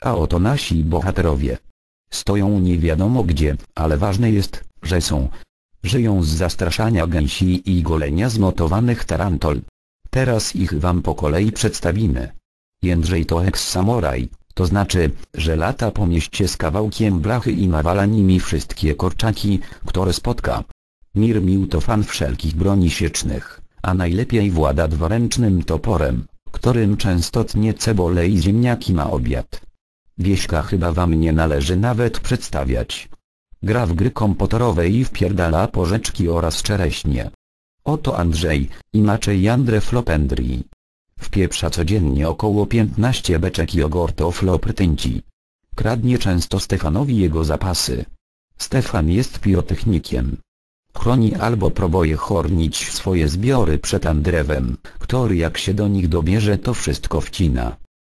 A oto nasi bohaterowie. Stoją nie wiadomo gdzie, ale ważne jest, że są. Żyją z zastraszania gęsi i golenia zmotowanych tarantol. Teraz ich wam po kolei przedstawimy. Jędrzej to eks-samoraj, to znaczy, że lata po mieście z kawałkiem blachy i nawala nimi wszystkie korczaki, które spotka. Mirmił to fan wszelkich broni siecznych a najlepiej włada dworęcznym toporem, którym często tnie cebole i ziemniaki na obiad. Wieśka chyba wam nie należy nawet przedstawiać. Gra w gry komputerowe i wpierdala porzeczki oraz czereśnie. Oto Andrzej, inaczej Jandre Flopendri. Wpieprza codziennie około 15 beczek jogurtu Floprtynci. Kradnie często Stefanowi jego zapasy. Stefan jest pirotechnikiem. Chroni albo próbuje chornić swoje zbiory przed Andrewem, który jak się do nich dobierze to wszystko wcina.